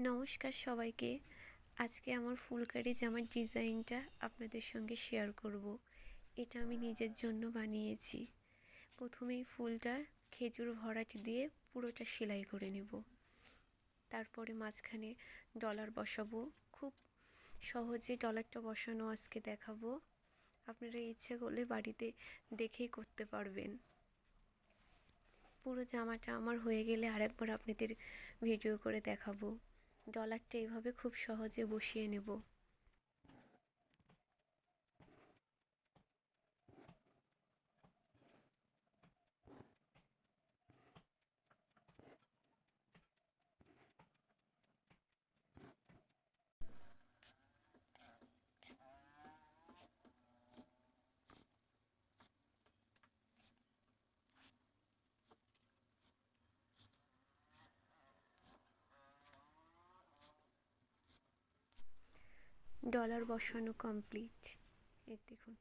নমস্কার সবাইকে। আজকে আমার ফুলকারি জামার ডিজাইনটা আপনাদের সঙ্গে শেয়ার করব। এটা আমি নিজের জন্য বানিয়েছি। প্রথমেই ফুলটা খেজুর ভরাটি দিয়ে পুরোটা সেলাই করে নেব। তারপরে মাঝখানে ডলার বসাবো। খুব সহজে ডলারটা বসানো আজকে দেখাবো। আপনারা ইচ্ছে করলে বাড়িতে দেখেই করতে পারবেন। পুরো জামাটা আমার হয়ে গেলে আরেকবার আপনাদের ভিডিও করে দেখাবো। ডলারটা এভাবে খুব সহজে বসিয়ে নেব। ডলার বসানো কমপ্লিট এই দেখুন।